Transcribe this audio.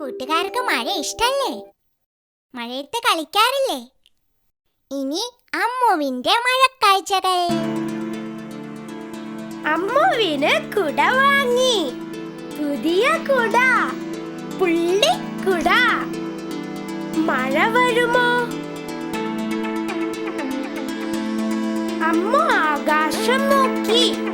കൂട്ടുകാർക്ക് മഴ ഇഷ്ടല്ലേ? മഴയത്ത് കളിക്കാറില്ലേ? ഇനി അമ്മുവിന്റെ മഴക്കാഴ്ചകൾ. അമ്മുവിന് കുട വാങ്ങി. പുതിയ കുട പുള്ളി കുട. മഴ വരുമോ? അമ്മ ആകാശം നോക്കി.